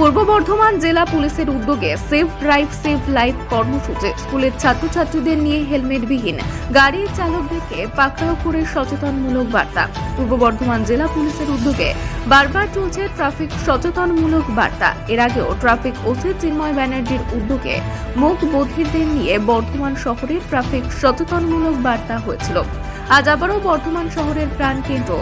পূর্ব বর্ধমান জেলা পুলিশের উদ্যোগে সেফ ড্রাইভ, সেভ লাইফ কর্মসূচি। স্কুলের ছাত্রছাত্রীদের নিয়ে হেলমেটবিহীন গাড়ি চালকদেরকে পাকড়াও করে সচেতনমূলক বার্তা। পূর্ব বর্ধমান জেলা পুলিশের উদ্যোগে বারবার চলছে ট্রাফিক সচেতনমূলক বার্তা। এর আগেও ট্রাফিক ওসি চিন্ময় ব্যানার্জির উদ্যোগে মুখ বধিরদের নিয়ে বর্ধমান শহরে ট্রাফিক সচেতনমূলক বার্তা হয়েছিল। আজ আবারও বর্ধমান শহরের প্রাণকেন্দ্র।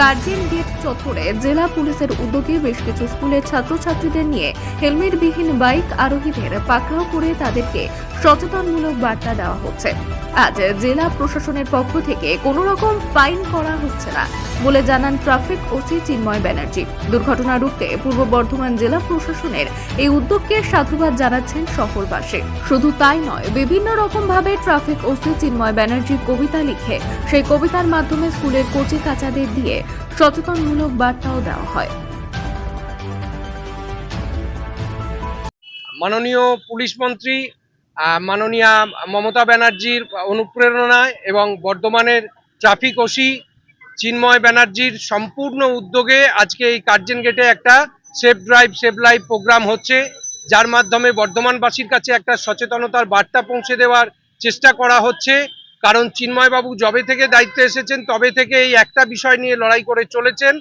গার্জিয়ান গেট চত্বরে জেলা পুলিশের উদ্যোগে বেশ কিছু স্কুলের ছাত্রছাত্রীদের নিয়ে হেলমেটবিহীন বাইক আরোহীদের পাকড়াও করে তাদেরকে সচেতনমূলক বার্তা দেওয়া হচ্ছে। আজ জেলা প্রশাসনের পক্ষ থেকে কোনো রকম ফাইন করা হচ্ছে না বলে জানান ট্রাফিক ওসি চিন্ময় ব্যানার্জি। দুর্ঘটনা রুখতে পূর্ব বর্ধমান জেলা প্রশাসনের এই উদ্যোগকে সাধুবাদ জানাচ্ছেন শহরবাসী। শুধু তাই নয়, বিভিন্ন রকম ভাবে ট্রাফিক ওসি চিন্ময় ব্যানার্জি কবিতা লিখে সেই কবিতার মাধ্যমে স্কুলের কচি কাচাদের দিয়ে সচেতনমূলক বার্তাও দেওয়া হয়। মাননীয় পুলিশ মন্ত্রী মাননীয়া মমতা ব্যানার্জির অনুপ্রেরণায় এবং বর্ধমানের ট্রাফিক ওসি চিন্ময় ব্যানার্জির সম্পূর্ণ উদ্যোগে আজকে এই কার্জন গেটে একটা safe drive save live programme হচ্ছে। যার মাধ্যমে বর্ধমানবাসীর কাছে একটা সচেতনতার বার্তা পৌঁছে দেওয়ার চেষ্টা করা হচ্ছে। কারণ চিন্ময়বাবু জবে থেকে দায়িত্বে এসেছেন, তবে থেকে এই একটা বিষয় নিয়ে লড়াই করে চলেছেন,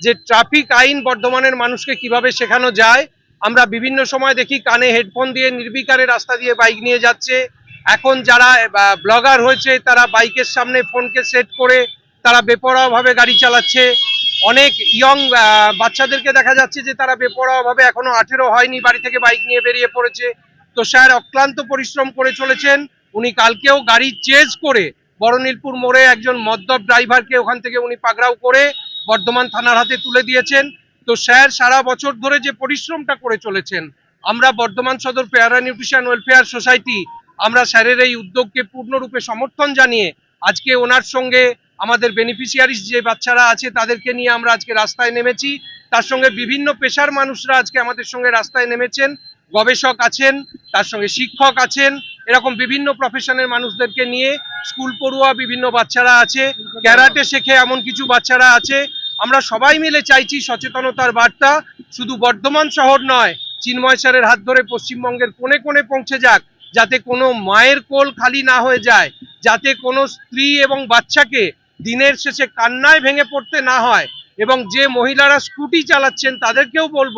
যে ট্রাফিক আইন বর্ধমানের মানুষকে কীভাবে শেখানো যায়। আমরা বিভিন্ন সময় দেখি কানে হেডফোন দিয়ে নির্বিকারে রাস্তা দিয়ে বাইক নিয়ে যাচ্ছে। এখন যারা ব্লগার হয়েছে, তারা বাইকের সামনে ফোনকে সেট করে তারা বেপরোয়াভাবে গাড়ি চালাচ্ছে। অনেক ইয়ং বাচ্চাদেরকে দেখা যাচ্ছে যে তারা বেপরোয়াভাবে এখনও আঠেরো হয়নি, বাড়ি থেকে বাইক নিয়ে বেরিয়ে পড়েছে। তো স্যার অক্লান্ত পরিশ্রম করে চলেছেন। উনি কালকেও গাড়ি চেজ করে বড়নীলপুর মোড়ে একজন মদ্যপ ড্রাইভারকে ওখান থেকে উনি পাকড়াও করে বর্ধমান থানার হাতে তুলে দিয়েছেন। তো স্যার, সারা বছর ধরে যে পরিশ্রমটা করে চলেছেন, আমরা বর্ধমান সদর পেয়ারা নিউট্রিশন ওয়েলফেয়ার সোসাইটি, আমরা স্যারের এই উদ্যোগকে পূর্ণরূপে সমর্থন জানিয়ে আজকে ওনার সঙ্গে আমাদের বেনিফিশিয়ারিস যে বাচ্চারা আছে তাদেরকে নিয়ে আমরা আজকে রাস্তায় নেমেছি। তার সঙ্গে বিভিন্ন পেশার মানুষরা আজকে আমাদের সঙ্গে রাস্তায় নেমেছেন। গবেষক আছেন, তার সঙ্গে শিক্ষক আছেন এরকম বিভিন্ন প্রফেশনের মানুষদেরকে নিয়ে স্কুল পড়ুয়া বিভিন্ন বাচ্চারা আছে ক্যারাটে শেখে এমন কিছু বাচ্চারা আছে। আমরা সবাই মিলে চাইছি সচেতনতার বার্তা, শুধু বর্ধমান শহর নয়, চিন্ময় স্যারের হাত ধরে পশ্চিমবঙ্গের কোণে কোণে পৌঁছে যাক, যাতে কোনো মায়ের কোল খালি না হয়ে যায়, যাতে কোনো স্ত্রী এবং বাচ্চাকে দিনের শেষে কান্নায় ভেঙে পড়তে না হয় এবং যে মহিলারা স্কুটি চালাচ্ছেন তাদেরকেও বলব,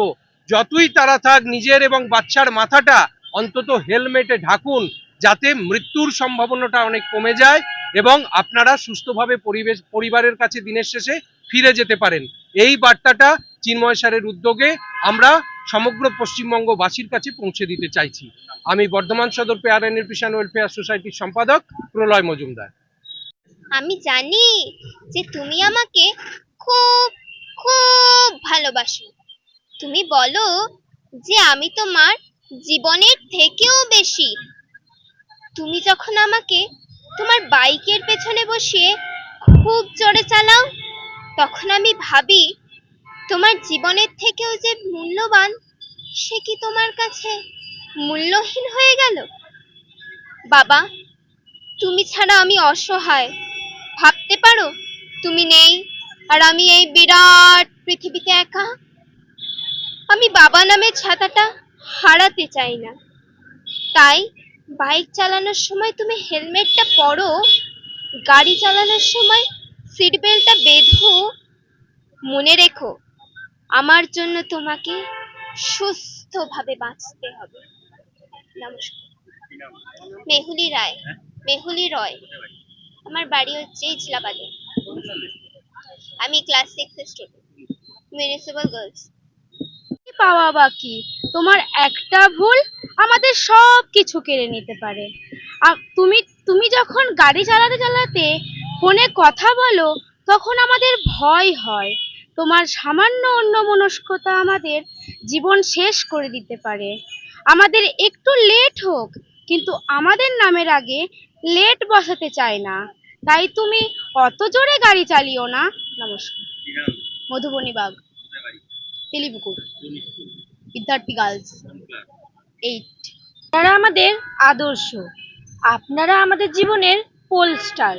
যতই তারা থাক, নিজের এবং বাচ্চার মাথাটা অন্তত হেলমেটে ঢাকুন যাতে মৃত্যুর সম্ভাবনাটা অনেক কমে যায় এবং আপনারা সুস্থভাবে পরিবেশ, পরিবারের কাছে দিনের শেষে ফিরে যেতে পারেন। এই বার্তাটা চিন্ময় স্যারের উদ্যোগে আমরা সমগ্র পশ্চিমবঙ্গবাসীর কাছে পৌঁছে দিতে চাইছি। আমি বর্ধমান সদর পেয়ার নিউট্রিশন ওয়েলফেয়ার সোসাইটির সম্পাদক প্রলয় মজুমদার। আমি জানি যে তুমি আমাকে খুব খুব ভালোবাসো। তুমি বলো যে আমি তোমার জীবনের থেকেও বেশি। তুমি যখন আমাকে তোমার বাইকের পেছনে বসিয়ে খুব জোরে চালাও, তখন আমি ভাবি, তোমার জীবনের থেকেও যে মূল্যবান, সে কি তোমার কাছে মূল্যহীন হয়ে গেল? বাবা, তুমি ছাড়া আমি অসহায়। ভাবতে পারো, তুমি নেই, আর আমি এই বিরাট পৃথিবীতে একা। আমি বাবা নামের ছাতাটা হারাতে চাই না। তাই বাইক চালানোর সময় তুমি হেলমেটটা পরো, গাড়ি চালানোর সময় সিট বেল্টটা বেঁধো, মনে রেখো, আমার জন্য তোমাকে সুস্থভাবে বাঁচতে হবে। নমস্কার। মেহুলি রায়, মেহুলি রয়, আমার বাড়ি হচ্ছে ইজলাবাদে। আমি class six student municipal girls পাওয়া বাকি। তোমার একটা ভুল আমাদের সব কিছু কেড়ে নিতে পারে। আর তুমি তুমি যখন গাড়ি চালাতে চালাতে ফোনে কথা বলো তখন আমাদের ভয় হয়। তোমার সামান্য অন্যমনস্কতা আমাদের জীবন শেষ করে দিতে পারে। আমাদের একটু লেট হোক কিন্তু আমাদের নামের আগে লেট বসাতে চায় না। তাই তুমি অত জোরে গাড়ি চালিও না। নমস্কার। মধুবনী বাগ। তেলিপুকুর বিদ্যার্থী গার্লস এইট আপনারা আমাদের আদর্শ, আপনারা আমাদের জীবনের পোল স্টার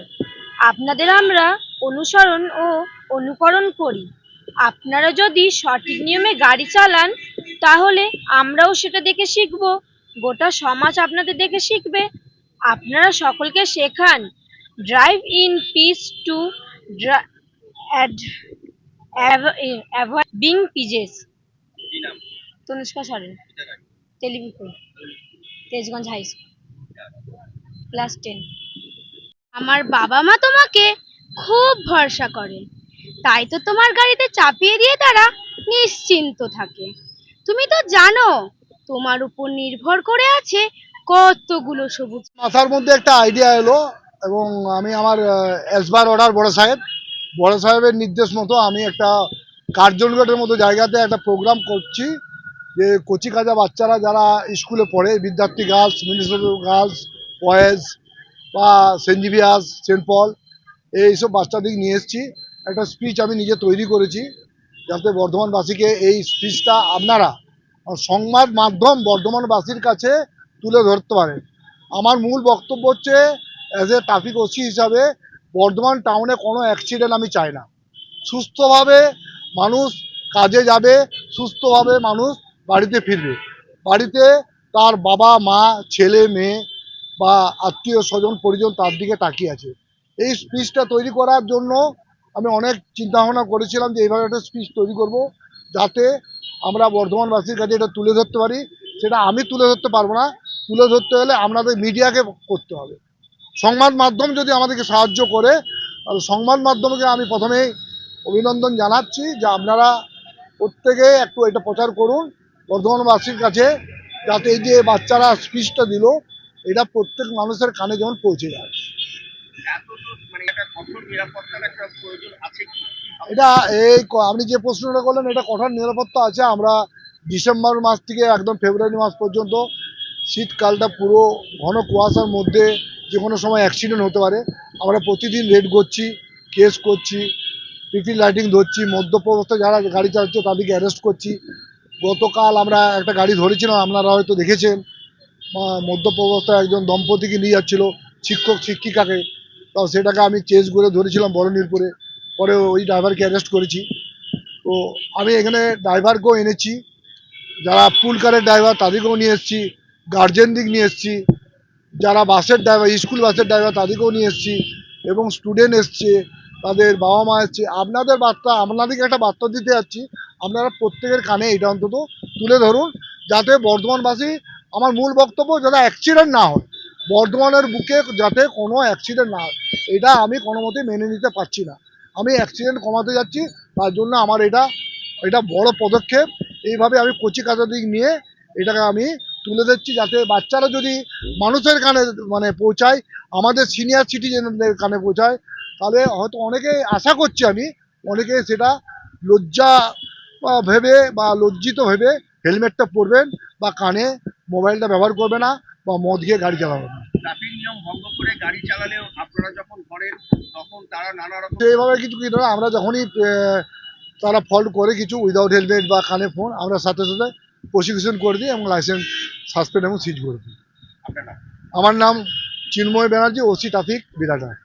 আপনাদের আমরা অনুসরণ ও অনুকরণ করি। আপনারা যদি সঠিক নিয়মে গাড়ি চালান, তাহলে আমরাও সেটা দেখে শিখব, গোটা সমাজ আপনাদের দেখে শিখবে। আপনারা সকলকে শেখান drive in peace to avoid being pieces Tanushka Soren. Television Tejganj high school. Class ten. আমার বাবা মা তোমাকে খুব ভরসা করে তাই তো তোমার গাড়িতে চাপিয়ে দিয়ে তারা নিশ্চিন্ত থাকে। তুমি তো জানো তোমার উপর নির্ভর করে আছে কতগুলো সবুজ মাথার মধ্যে একটা আইডিয়া এলো এবং আমি আমার এসবার অর্ডার বড় সাহেব। বড় সাহেবের নির্দেশ মতো আমি একটা কার্জনগেটের মতো জায়গাতে একটা প্রোগ্রাম করছি যে কচি কাজা বাচ্চারা যারা স্কুলে পড়ে, Vidyarthi girls municipal girls boys বা সেন্ট জিভিয়াস সেন্ট পল এইসব বাচ্চাদের নিয়ে এসেছি। একটা স্পিচ আমি নিজে তৈরি করেছি যাতে বর্ধমানবাসীকে এই স্পিচটা আপনারা সংবাদ মাধ্যম বর্ধমানবাসীর কাছে তুলে ধরতে পারেন। আমার মূল বক্তব্য হচ্ছে অ্যাজ এ ট্রাফিক ওসি হিসাবে বর্ধমান টাউনে কোনো অ্যাক্সিডেন্ট আমি চাই না। সুস্থভাবে মানুষ কাজে যাবে, সুস্থভাবে মানুষ বাড়িতে ফিরবে। বাড়িতে তার বাবা, মা, ছেলে, মেয়ে বা আত্মীয় স্বজন পরিজন তার দিকে তাকিয়ে আছে। এই স্পিচটা তৈরি করার জন্য আমি অনেক চিন্তা ভাবনা করেছিলাম যে এইভাবে একটা স্পিচ তৈরি করব যাতে আমরা বর্ধমানবাসীর কাছে এটা তুলে ধরতে পারি। সেটা আমি তুলে ধরতে পারব না। তুলে ধরতে হলে আপনাদের মিডিয়াকে করতে হবে। সংবাদ মাধ্যম যদি আমাদেরকে সাহায্য করে, তাহলে সংবাদ মাধ্যমকে আমি প্রথমেই অভিনন্দন জানাচ্ছি যে আপনারা প্রত্যেকে একটু এটা প্রচার করুন। বর্ধমানবাসীর কাছে যাতে এই যে বাচ্চারা স্পিচটা দিল, এটা প্রত্যেক মানুষের কানে যেমন পৌঁছে যায়। এটা এই আপনি যে প্রশ্নটা করলেন, এটা কঠোর নিরাপত্তা আছে। আমরা ডিসেম্বর মাস থেকে একদম ফেব্রুয়ারি মাস পর্যন্ত শীতকালটা পুরো ঘন কুয়াশার মধ্যে যে কোনো সময় অ্যাক্সিডেন্ট হতে পারে। আমরা প্রতিদিন রেড করছি কেস করছি পিপি লাইটিং ধরছি মদ্যপ যারা গাড়ি চালাচ্ছে তাদেরকে অ্যারেস্ট করছি। গতকাল আমরা একটা গাড়ি ধরেছিলাম, আপনারা হয়তো দেখেছেন। মদ্যপ অবস্থায় একজন দম্পতিকে নিয়ে যাচ্ছিল, শিক্ষক, শিক্ষিকাকে। তো সেটাকে আমি চেস করে ধরেছিলাম বরণীরপুরে পরে ওই ড্রাইভারকে অ্যারেস্ট করেছি। তো আমি এখানে ড্রাইভারকেও এনেছি। যারা পুল কারের ড্রাইভার তাদেরকেও নিয়ে এসেছি গার্জেনদিক নিয়ে এসেছি। যারা বাসের ড্রাইভার, স্কুল বাসের ড্রাইভার, তাদেরকেও নিয়ে এসেছি এবং স্টুডেন্ট এসছে, তাদের বাবা মা এসছে। আপনাদের বার্তা, আপনাদেরকে একটা বার্তা দিতে যাচ্ছি। আপনারা প্রত্যেকের কানে এটা অন্তত তুলে ধরুন, যাতে বর্ধমানবাসী আমার মূল বক্তব্য যাতে অ্যাক্সিডেন্ট না হয়। বর্ধমানের বুকে যাতে কোনো অ্যাক্সিডেন্ট না হয়। এটা আমি কোনো মতেই মেনে নিতে পারছি না। আমি অ্যাক্সিডেন্ট কমাতে যাচ্ছি, তার জন্য আমার এটা এটা বড় পদক্ষেপ। এইভাবে আমি কচি কাজা দিক নিয়ে এটাকে আমি তুলে দিচ্ছি যাতে বাচ্চারা যদি মানুষের কানে মানে পৌঁছায় আমাদের সিনিয়র সিটিজেনদের কানে পৌঁছায় তাহলে হয়তো অনেকে আশা করছি আমি অনেকে সেটা লজ্জা ভেবে বা লজ্জিত ভেবে হেলমেটটা পরবেন বা কানে মোবাইলটা ব্যবহার করবে না বা মদ খেয়ে গাড়ি চালাবে না। ট্রাফিক নিয়ম ভঙ্গ করে গাড়ি চালালেও আপনারা যখন করেন তখন তারা নানা রকম এইভাবে কিছু কি ধরো আমরা যখনই তারা ফল্ট করে কিছু উইদাউট হেলমেট বা কানে ফোন আমরা সাথে সাথে প্রসিকিউশন করে দিই এবং লাইসেন্স সাসপেন্ড এবং সিজ করে দিই। আমার নাম চিন্ময় ব্যানার্জি ওসি ট্রাফিক বিরাটার